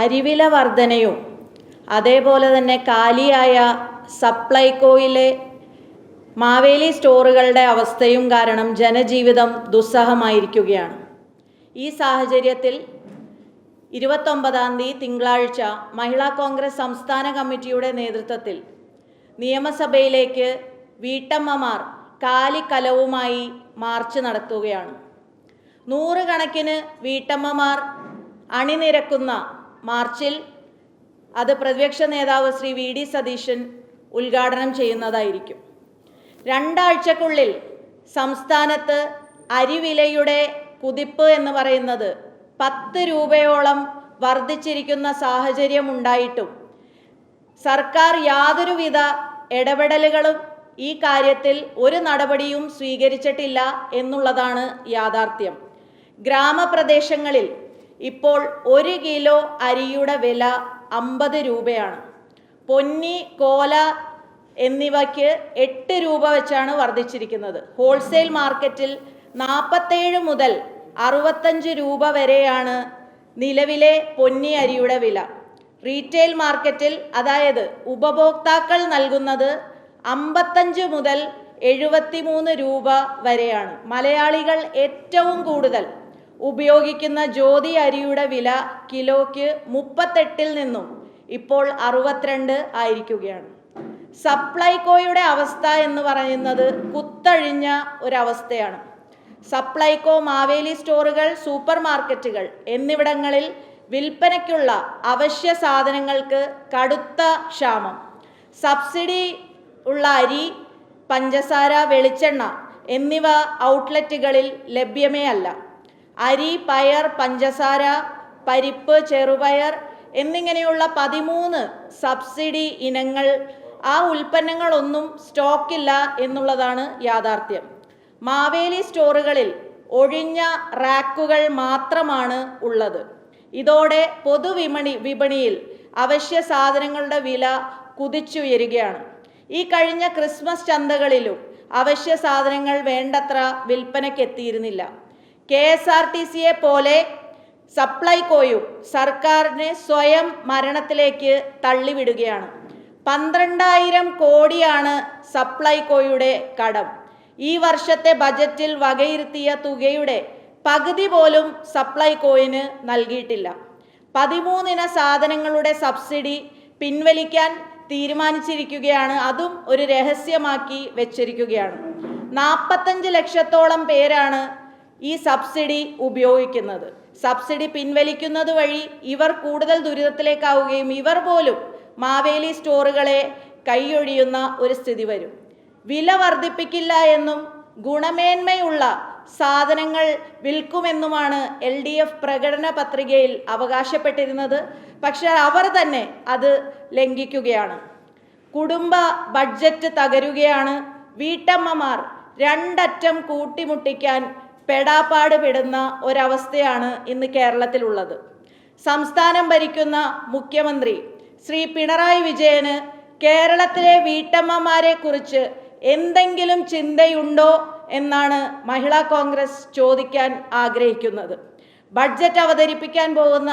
അരിവില വർധനയും അതേപോലെ തന്നെ കാലിയായ സപ്ലൈകോയിലെ മാവേലി സ്റ്റോറുകളുടെ അവസ്ഥയും കാരണം ജനജീവിതം ദുസ്സഹമായിരിക്കുകയാണ്. ഈ സാഹചര്യത്തിൽ ഇരുപത്തൊമ്പതാം തീയതി തിങ്കളാഴ്ച മഹിളാ കോൺഗ്രസ് സംസ്ഥാന കമ്മിറ്റിയുടെ നേതൃത്വത്തിൽ നിയമസഭയിലേക്ക് വീട്ടമ്മമാർ കാലിക്കലവുമായി മാർച്ച് നടത്തുകയാണ്. നൂറുകണക്കിന് വീട്ടമ്മമാർ അണിനിരക്കുന്ന മാർച്ചിൽ അത് പ്രതിപക്ഷ നേതാവ് ശ്രീ വി ഡി സതീശൻ ഉദ്ഘാടനം ചെയ്യുന്നതായിരിക്കും. രണ്ടാഴ്ചക്കുള്ളിൽ സംസ്ഥാനത്ത് അരിവിലയുടെ കുതിപ്പ് എന്ന് പറയുന്നത് പത്ത് രൂപയോളം വർദ്ധിച്ചിരിക്കുന്ന സാഹചര്യം ഉണ്ടായിട്ടും സർക്കാർ യാതൊരുവിധ ഇടപെടലുകളും ഈ കാര്യത്തിൽ ഒരു നടപടിയും സ്വീകരിച്ചിട്ടില്ല എന്നുള്ളതാണ് യാഥാർത്ഥ്യം. ഗ്രാമപ്രദേശങ്ങളിൽ ഇപ്പോൾ ഒരു കിലോ അരിയുടെ വില അമ്പത് രൂപയാണ്. പൊന്നി കോല എന്നിവയ്ക്ക് എട്ട് രൂപ വെച്ചാണ് വർദ്ധിച്ചിരിക്കുന്നത്. ഹോൾസെയിൽ മാർക്കറ്റിൽ നാൽപ്പത്തേഴ് മുതൽ അറുപത്തഞ്ച് രൂപ വരെയാണ് നിലവിലെ പൊന്നി അരിയുടെ വില. റീറ്റെയിൽ മാർക്കറ്റിൽ അതായത് ഉപഭോക്താക്കൾ നൽകുന്നത് അമ്പത്തഞ്ച് മുതൽ എഴുപത്തിമൂന്ന് രൂപ വരെയാണ്. മലയാളികൾ ഏറ്റവും കൂടുതൽ ഉപയോഗിക്കുന്ന ജ്യോതി അരിയുടെ വില കിലോയ്ക്ക് മുപ്പത്തെട്ടിൽ നിന്നും ഇപ്പോൾ അറുപത്തിരണ്ട് ആയിരിക്കുകയാണ്. സപ്ലൈകോയുടെ അവസ്ഥ എന്ന് പറയുന്നത് കുത്തഴിഞ്ഞ ഒരവസ്ഥയാണ്. സപ്ലൈകോ മാവേലി സ്റ്റോറുകൾ സൂപ്പർ മാർക്കറ്റുകൾ എന്നിവിടങ്ങളിൽ വിൽപ്പനയ്ക്കുള്ള അവശ്യ സാധനങ്ങൾക്ക് കടുത്ത ക്ഷാമം. സബ്സിഡി ഉള്ള അരി പഞ്ചസാര വെളിച്ചെണ്ണ എന്നിവ ഔട്ട്ലെറ്റുകളിൽ ലഭ്യമേ അല്ല. അരി പയർ പഞ്ചസാര പരിപ്പ് ചെറുപയർ എന്നിങ്ങനെയുള്ള പതിമൂന്ന് സബ്സിഡി ഇനങ്ങൾ. ആ ഉൽപ്പന്നങ്ങളൊന്നും സ്റ്റോക്കില്ല എന്നുള്ളതാണ് യാഥാർത്ഥ്യം. മാവേലി സ്റ്റോറുകളിൽ ഒഴിഞ്ഞ റാക്കുകൾ മാത്രമാണ് ഉള്ളത്. ഇതോടെ പൊതുവിപണി വിപണിയിൽ അവശ്യ സാധനങ്ങളുടെ വില കുതിച്ചുയരുകയാണ്. ഈ കഴിഞ്ഞ ക്രിസ്മസ് ചന്തകളിലും അവശ്യ സാധനങ്ങൾ വേണ്ടത്ര വിൽപ്പനയ്ക്കെത്തിയിരുന്നില്ല. കെ എസ് ആർ ടി സിയെ പോലെ സപ്ലൈകോയും സർക്കാരിനെ സ്വയം മരണത്തിലേക്ക് തള്ളിവിടുകയാണ്. പന്ത്രണ്ടായിരം കോടിയാണ് സപ്ലൈകോയുടെ കടം. ഈ വർഷത്തെ ബജറ്റിൽ വകയിരുത്തിയ തുകയുടെ പകുതി പോലും സപ്ലൈകോയിന് നൽകിയിട്ടില്ല. പതിമൂന്നിന സാധനങ്ങളുടെ സബ്സിഡി പിൻവലിക്കാൻ തീരുമാനിച്ചിരിക്കുകയാണ്. അതും ഒരു രഹസ്യമാക്കി വെച്ചിരിക്കുകയാണ്. നാൽപ്പത്തഞ്ച് ലക്ഷത്തോളം പേരാണ് ഈ സബ്സിഡി ഉപയോഗിക്കുന്നത്. സബ്സിഡി പിൻവലിക്കുന്നത് വഴി ഇവർ കൂടുതൽ ദുരിതത്തിലേക്കാവുകയും ഇവർ പോലും മാവേലി സ്റ്റോറുകളെ കൈയൊഴിയുന്ന ഒരു സ്ഥിതി വരും. വില വർദ്ധിപ്പിക്കില്ല എന്നും ഗുണമേന്മയുള്ള സാധനങ്ങൾ വിൽക്കുമെന്നുമാണ് എൽ ഡി എഫ് പ്രകടന പത്രികയിൽ അവകാശപ്പെട്ടിരുന്നത്. പക്ഷെ അവർ തന്നെ അത് ലംഘിക്കുകയാണ്. കുടുംബ ബഡ്ജറ്റ് തകരുകയാണ്. വീട്ടമ്മമാർ രണ്ടറ്റം കൂട്ടിമുട്ടിക്കാൻ പെടാപ്പാട് പെടുന്ന ഒരവസ്ഥയാണ് ഇന്ന് കേരളത്തിലുള്ളത്. സംസ്ഥാനം ഭരിക്കുന്ന മുഖ്യമന്ത്രി ശ്രീ പിണറായി വിജയന് കേരളത്തിലെ വീട്ടമ്മമാരെ കുറിച്ച് എന്തെങ്കിലും ചിന്തയുണ്ടോ എന്നാണ് മഹിളാ കോൺഗ്രസ് ചോദിക്കാൻ ആഗ്രഹിക്കുന്നത്. ബഡ്ജറ്റ് അവതരിപ്പിക്കാൻ പോകുന്ന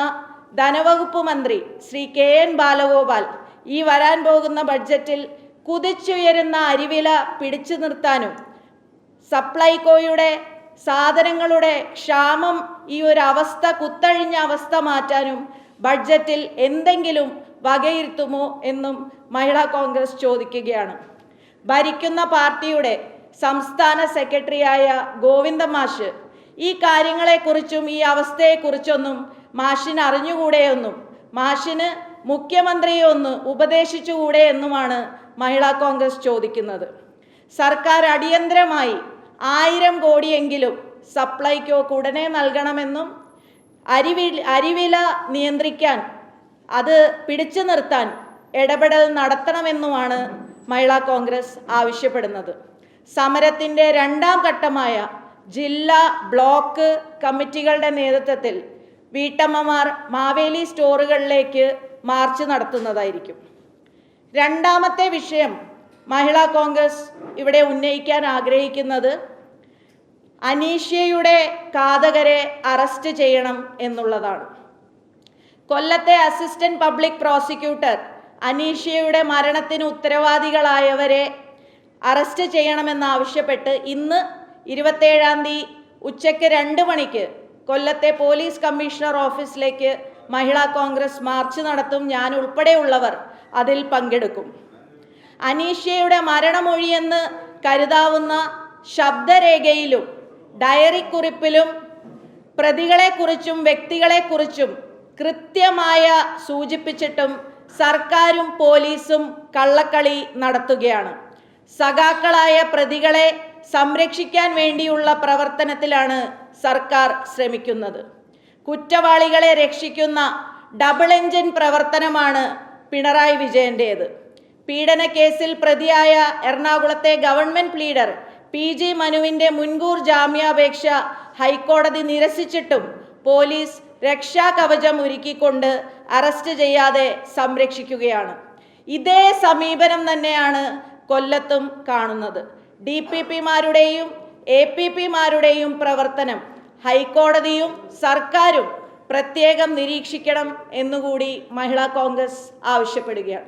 ധനവകുപ്പ് മന്ത്രി ശ്രീ കെ എൻ ബാലഗോപാൽ ഈ വരാൻ പോകുന്ന ബഡ്ജറ്റിൽ കുതിച്ചുയരുന്ന അരിവില പിടിച്ചു നിർത്താനും സപ്ലൈകോയുടെ സാധനങ്ങളുടെ ക്ഷാമം ഈ ഒരു അവസ്ഥ കുത്തഴിഞ്ഞ അവസ്ഥ മാറ്റാനും ബഡ്ജറ്റിൽ എന്തെങ്കിലും വകയിരുത്തുമോ എന്നും മഹിളാ കോൺഗ്രസ് ചോദിക്കുകയാണ്. ഭരിക്കുന്ന പാർട്ടിയുടെ സംസ്ഥാന സെക്രട്ടറിയായ ഗോവിന്ദ മാഷ് ഈ കാര്യങ്ങളെക്കുറിച്ചും ഈ അവസ്ഥയെക്കുറിച്ചൊന്നും മാഷിന് അറിഞ്ഞുകൂടെയെന്നും മാഷിന് മുഖ്യമന്ത്രിയെ ഒന്ന് ഉപദേശിച്ചുകൂടെ എന്നുമാണ് മഹിളാ കോൺഗ്രസ് ചോദിക്കുന്നത്. സർക്കാർ അടിയന്തരമായി ആയിരം കോടിയെങ്കിലും സപ്ലൈക്കോ ഉടനെ നൽകണമെന്നും അരിവി അരിവില നിയന്ത്രിക്കാൻ അത് പിടിച്ചു നിർത്താൻ ഇടപെടൽ നടത്തണമെന്നുമാണ് മഹിളാ കോൺഗ്രസ് ആവശ്യപ്പെടുന്നത്. സമരത്തിന്റെ രണ്ടാം ഘട്ടമായ ജില്ലാ ബ്ലോക്ക് കമ്മിറ്റികളുടെ നേതൃത്വത്തിൽ വീട്ടമ്മമാർ മാവേലി സ്റ്റോറുകളിലേക്ക് മാർച്ച് നടത്തുന്നതായിരിക്കും. രണ്ടാമത്തെ വിഷയം മഹിളാ കോൺഗ്രസ് ഇവിടെ ഉന്നയിക്കാൻ ആഗ്രഹിക്കുന്നത് അനീഷ്യയുടെ കാതകരെ അറസ്റ്റ് ചെയ്യണം എന്നുള്ളതാണ്. കൊല്ലത്തെ അസിസ്റ്റന്റ് പബ്ലിക് പ്രോസിക്യൂട്ടർ അനീഷയുടെ മരണത്തിന് ഉത്തരവാദികളായവരെ അറസ്റ്റ് ചെയ്യണമെന്നാവശ്യപ്പെട്ട് ഇന്ന് ഇരുപത്തേഴാം തീയതി ഉച്ചയ്ക്ക് രണ്ട് മണിക്ക് കൊല്ലത്തെ പോലീസ് കമ്മീഷണർ ഓഫീസിലേക്ക് മഹിളാ കോൺഗ്രസ് മാർച്ച് നടത്തും. ഞാൻ ഉൾപ്പെടെയുള്ളവർ അതിൽ പങ്കെടുക്കും. അനീഷയുടെ മരണമൊഴിയെന്ന് കരുതാവുന്ന ശബ്ദരേഖയിലും ഡയറി കുറിപ്പിലും പ്രതികളെക്കുറിച്ചും വ്യക്തികളെക്കുറിച്ചും കൃത്യമായ സൂചിപ്പിച്ചിട്ടും സർക്കാരും പോലീസും കള്ളക്കളി നടത്തുകയാണ്. സഖാക്കളായ പ്രതികളെ സംരക്ഷിക്കാൻ വേണ്ടിയുള്ള പ്രവർത്തനത്തിലാണ് സർക്കാർ ശ്രമിക്കുന്നത്. കുറ്റവാളികളെ രക്ഷിക്കുന്ന ഡബിൾ എഞ്ചിൻ പ്രവർത്തനമാണ് പിണറായി വിജയന്റേത് പീഡന കേസിൽ പ്രതിയായ എറണാകുളത്തെ ഗവൺമെന്റ് പ്ലീഡർ പി ജി മനുവിന്റെ മുൻകൂർ ജാമ്യാപേക്ഷ ഹൈക്കോടതി നിരസിച്ചിട്ടും പോലീസ് രക്ഷാകവചം ഒരുക്കിക്കൊണ്ട് അറസ്റ്റ് ചെയ്യാതെ സംരക്ഷിക്കുകയാണ്. ഇതേ സമീപനം തന്നെയാണ് കൊല്ലത്തും കാണുന്നത്. ഡി പി പിമാരുടെയും എ പി പിമാരുടെയും പ്രവർത്തനം ഹൈക്കോടതിയും സർക്കാരും പ്രത്യേകം നിരീക്ഷിക്കണം എന്നുകൂടി മഹിളാ കോൺഗ്രസ് ആവശ്യപ്പെടുകയാണ്.